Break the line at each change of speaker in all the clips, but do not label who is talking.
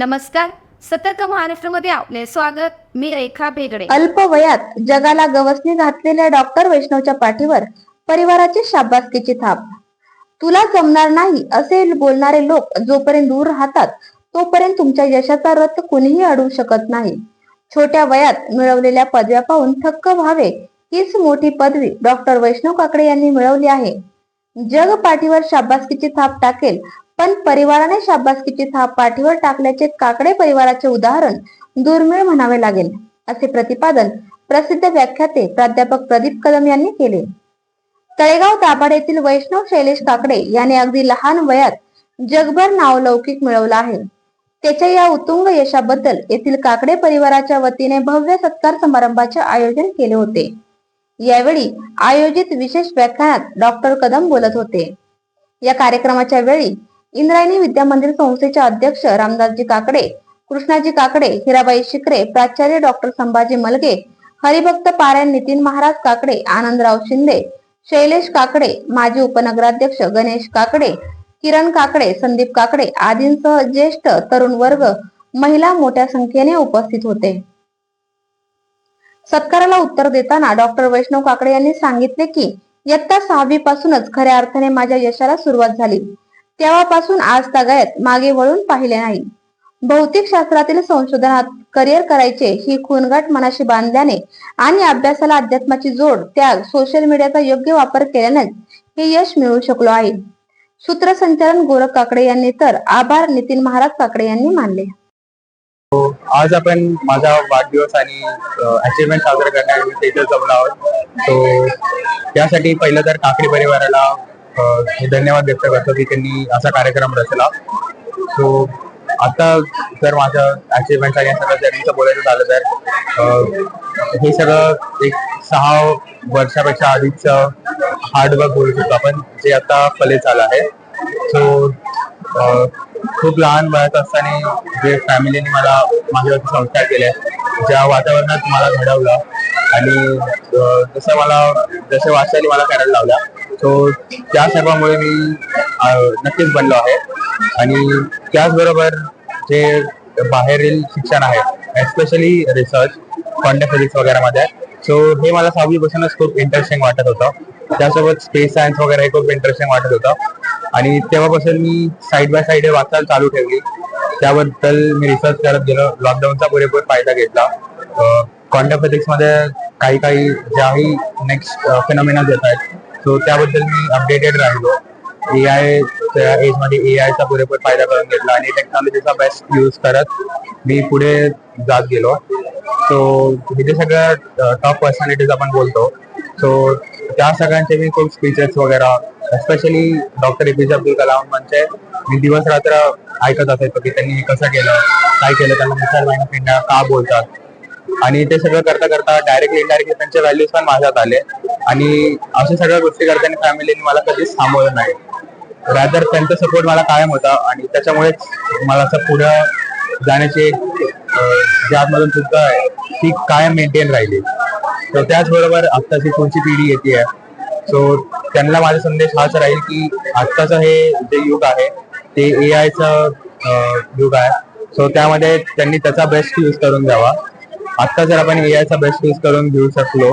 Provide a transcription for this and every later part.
नमस्कार. सतर्क महाराष्ट्रामध्ये आपले स्वागत. मी रेखा भेगडे.
अल्प वयात जगाला गवसणी घातलेल्या डॉक्टर वैष्णवच्या पाठीवर परिवाराची शाबासकीची थाप. तुला जमणार नाही असे बोलणारे लोक जोपर्यंत दूर राहतात तोपर्यंत तुमच्या यशाचा रथ कुणीही अडवू शकत नाही. छोट्या वयात मिळवलेल्या पदव्या पाहून थक्क व्हावे हीच मोठी पदवी डॉक्टर वैष्णव काकडे यांनी मिळवली आहे. जग पाठीवर शाबासकीची थाप टाकेल पण परिवाराने शाबासकीची थाप पाठीवर टाकल्याचे काकडे परिवाराचे उदाहरण दुर्मिळ म्हणावे लागेल असे प्रतिपादन प्रसिद्ध व्याख्याते प्राध्यापक प्रदीप कदम यांनी केले. तळेगाव दाभाड येथील वैष्णव शैलेश काकडे याने अगदी लहान वयात जगभर नावलौकिक मिळवला आहे. त्याच्या या उत्तुंग यशाबद्दल येथील काकडे परिवाराच्या वतीने भव्य सत्कार समारंभाचे आयोजन केले होते. यावेळी आयोजित विशेष व्याख्यानात डॉक्टर कदम बोलत होते. या कार्यक्रमाच्या वेळी इंद्रायणी विद्या मंदिर संस्थेचे अध्यक्ष रामदासजी काकडे कृष्णाजी काकडे हिराबाई शिकरे प्राचार्य डॉक्टर संभाजी मलगे हरिभक्त पारायण नितीन महाराज काकडे आनंदराव शिंदे शैलेश काकडे माजी उपनगराध्यक्ष गणेश काकडे किरण काकडे संदीप काकडे आदींसह ज्येष्ठ तरुण वर्ग महिला मोठ्या संख्येने उपस्थित होते. सत्काराला उत्तर देताना डॉक्टर वैष्णव काकडे यांनी सांगितले की इयत्ता सहावी पासूनच खऱ्या अर्थाने माझ्या यशाला सुरुवात झाली. तेव्हापासून आज तागायत मागे वळून पाहिले नाही. भौतिक शास्त्रातील संशोधनात करिअर करायचे ही खूनगाठ मनाशी बांधल्याने आणि अभ्यासाला अध्यात्माची जोड त्याग सोशल मीडियाचा योग्य वापर केल्यानेच हे यश मिळवू शकलो आहे. सूत्रसंचालन गोरख काकडे यांनी तर आभार नितीन महाराज काकडे यांनी मानले.
आज आपण माझा वाढदिवस आणि अचिव्हमेंट साजरा करण्यानिमित्त इथे जमलो आहोत. सो त्यासाठी पहिलं तर काकडे परिवाराला धन्यवाद व्यक्त करतो की त्यांनी असा कार्यक्रम रचला. सो आता जर माझं अचिव्हमेंट आणि सगळं जर्नीचं बोलायचं झालं तर हे सगळं एक सहा वर्षापेक्षा आधीच हार्डवर्क बोलू शकतो आपण जे आता फलित झालं आहे. सो खूप लहान वयात असताना जे फॅमिलीने मला माझ्यावरती संस्कार केले ज्या वातावरणात मला घडवलं आणि जसं मला जसं वाचायला मला करायला लावला सो त्या सर्वामुळे मी नक्कीच बनलो आहे. आणि त्याचबरोबर जे बाहेरील शिक्षण आहे एस्पेशली रिसर्च क्वांटम फिजिक्स वगैरे मध्ये सो हे मला सहावीपासूनच खूप इंटरेस्टिंग वाटत होतं. त्यासोबत स्पेस सायन्स वगैरे हे खूप इंटरेस्टिंग वाटत होतं. आणि तेव्हापासून मी साईड बाय साईड वाचायला चालू ठेवली. त्याबद्दल मी रिसर्च करत गेलो. लॉकडाऊनचा पुरेपूर फायदा घेतला. क्वांटम फिजिक्समध्ये काही काही ज्याही नेक्स्ट फिनॉमिना येत आहेत सो त्याबद्दल मी अपडेटेड राहिलो. ए आय एजमध्ये ए आयचा पुरेपूर फायदा करून घेतला आणि टेक्नॉलॉजीचा बेस्ट यूज करत मी पुढे जात गेलो. सो तिथे सगळ्या टॉप पर्सनॅलिटीज आपण बोलतो. सो त्या सगळ्यांचे मी खूप स्पीचेस वगैरे एस्पेशली डॉक्टर ए पी जे अब्दुल कलाम म्हणजे मी दिवस रात्र ऐकत असायचो की त्यांनी हे कसं केलं काय केलं त्यांना मिसाईल मॅन का बोलतात? आणि ते सगळं करता करता डायरेक्टली इनडायरेक्टली त्यांचे व्हॅल्यूज पण माझ्यात आले. आणि अशा सगळ्या गोष्टी करताना फॅमिलीने मला कधीच थांबवलं नाही. रादर त्यांचा सपोर्ट मला कायम होता आणि त्याच्यामुळेच मला असं पुढं जाण्याची एक आतमधून सुद्धा आहे ती कायम मेंटेन राहिली. तर त्याचबरोबर आत्ताची पुढची पिढी येते आहे. सो त्यांना माझा संदेश हाच राहील की आत्ताचं हे जे युग आहे ते ए आयचं युग आहे. सो त्यामध्ये त्यांनी त्याचा बेस्ट यूज करून द्यावा. आत्ता जर आपण ए आयचा बेस्ट यूज करून घेऊ शकलो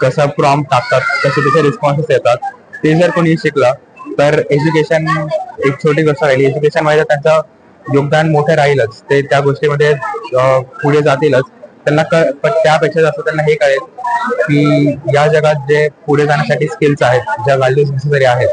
कसं प्रॉम टाकतात कसे त्याचे रिस्पॉन्सेस येतात ते जर कोणी शिकलं तर एज्युकेशन एक छोटी गोष्ट राहिली. एज्युकेशनमध्ये त्यांचं योगदान मोठं राहीलच ते त्या गोष्टीमध्ये पुढे जातीलच त्यांना पण त्यापेक्षा जास्त त्यांना हे कळेल की या जगात जे पुढे जाण्यासाठी स्किल्स आहेत ज्या व्हॅल्यूज नेसेसरी आहेत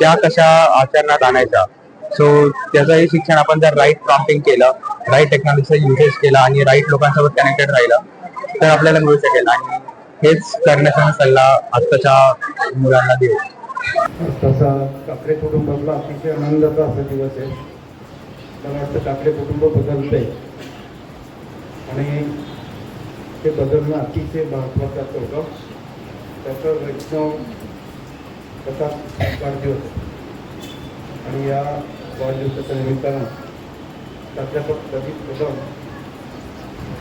त्या कशा आचरणात आणायच्या. सो त्याचंही शिक्षण आपण जर राईट प्रॉम्प्टिंग केलं राईट टेक्नॉलॉजीचा युजेस केला आणि राईट लोकांसोबत कनेक्टेड राहिलं तर आपल्याला मिळू शकेल. आणि हेच करण्याचा सल्ला आत्ताच्या मुलांना देऊ.
तसा काकडे कुटुंबातला अतिशय आनंदाचा असा दिवस आहे. मला वाटतं काकडे कुटुंब बदलते आणि ते बदलणं अतिशय महत्त्वाचं होतं. त्याचं वैष्णव कसा वाढदिवस. आणि या वाढदिवसाच्या निमित्तानं प्राध्यापक प्रदीप कदम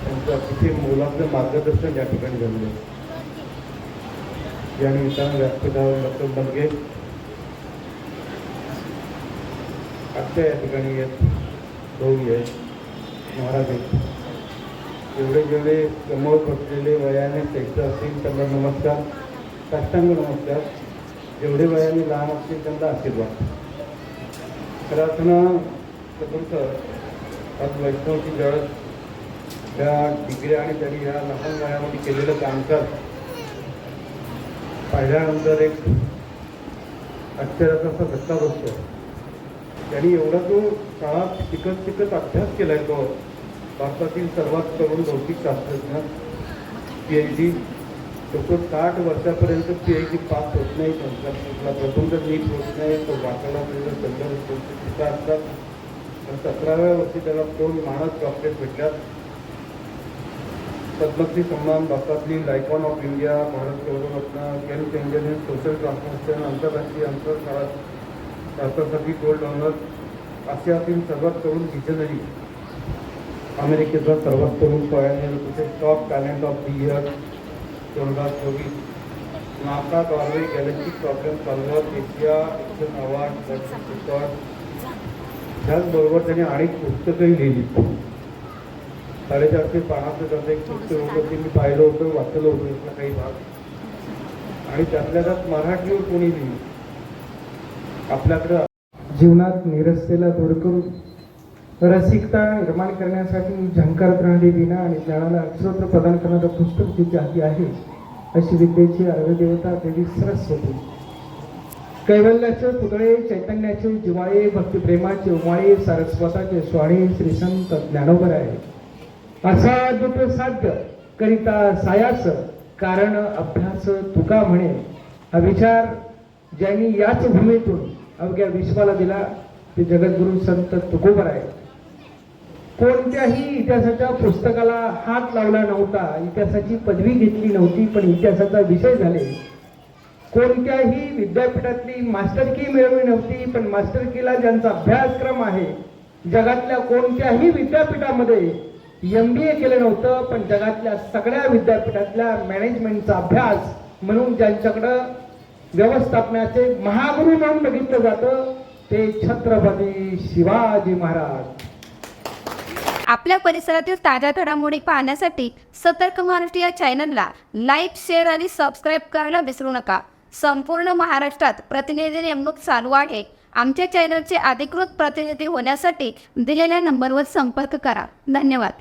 त्यांचं अतिशय मोलाचं मार्गदर्शन या ठिकाणी झालेलं आहे. या निमित्तानं व्यासपीठावर डॉक्टर बलगे आजच्या या ठिकाणी आहेत भाऊ आहेत महाराज आहेत. जेवढे जेवढे समोर पडलेले वयाने त्यांचं असतील त्यांना नमस्कार. साष्टांग नमस्कार. जेवढे वयाने लहान असतील त्यांना आशीर्वाद. प्रार्थना अर्थानं सर आज वैष्णवची जळ त्या डिग्र्या आणि त्यांनी ह्या लहान वयामध्ये केलेलं कामकाज पाहिल्यानंतर एक आश्चर्याचा असा धक्का बसतो. त्यांनी एवढा जो काळात शिकत शिकत अभ्यास केलाय तो. भारतातील सर्वात तरुण भौतिक शास्त्रज्ञ पी एच डी लोक साठ वर्षापर्यंत पी एच डी पास होत नाही त्यांचा प्रथम जर नीट होत नाही. तो वाचायला आपल्याला असतात पण सतराव्या वर्षी त्याला दोन मानस डॉक्टरेट भेटल्यात. पद्मश्री सन्मान भारतातली लायकॉन of India Bharat गौरवरत्न game changer in social transformation आंतरराष्ट्रीय अंतरकाळात भारतासाठी गोल्ड ऑनर आशियातील सर्वात तरुण विजनरी अमेरिकेचा सर्वात तरुण पॉयनियर तसेच top talent of the year दोन हजार चोवीस. नाका द्वारे galactic problem solver Asia action award record त्याचबरोबर त्यांनी अनेक पुस्तकंही लिहिली. साडेचारशे पानाचं त्याचं एक पुस्तक होतं ते मी पाहिलं होतं वाचलं होतं यातला काही भाग. आणि त्यातल्या त्यात मराठीवर कोणी लिहिली? आपल्याकडं
जीवनात निरस्तेला दूर करून रसिकता निर्माण करण्यासाठी झंकार राहणे देणं आणि ज्ञानाला अक्षरोत्र प्रदान करणारं पुस्तक तिथे हाती आहे अशी विद्येची अर्धदेवता देवी सरस्वती कैवल्याचे पुतळे चैतन्याचे जिवाळे भक्तिप्रेमाचे उमाळे सारस्वताचे स्वाणी श्री संत ज्ञानोबर आहे असाध्य साध्य करिता सायास कारण अभ्यास तुका म्हणे. हा विचार ज्यांनी याच भूमीतून अवघ्या विश्वाला दिला ते जगद्गुरु संत तुकोबर आहे कोणत्याही इतिहासाच्या पुस्तकाला हात लावला नव्हता इतिहासाची पदवी घेतली नव्हती पण इतिहासाचा विषय झाले. कोणत्याही विद्यापीठातली मास्टरकी मिळवली नव्हती पण मास्टरकीला ज्यांचा अभ्यासक्रम आहे जगातल्या कोणत्याही विद्यापीठामध्ये एम बी ए केलं नव्हतं पण जगातल्या सगळ्या विद्यापीठातल्या मॅनेजमेंटचा अभ्यास म्हणून ज्यांच्याकडं व्यवस्थापनाचे महागुरु म्हणून बघितलं जातं ते छत्रपती शिवाजी महाराज.
आपल्या परिसरातील ताज्या घडामोडी पाहण्यासाठी सतर्क महाराष्ट्र या चॅनलला लाईक शेअर आणि सबस्क्राईब करायला विसरू नका. संपूर्ण महाराष्ट्रात प्रतिनिधी नेमणूक चालू आहे. आमच्या चॅनलचे अधिकृत प्रतिनिधी होण्यासाठी दिलेल्या नंबरवर संपर्क करा. धन्यवाद.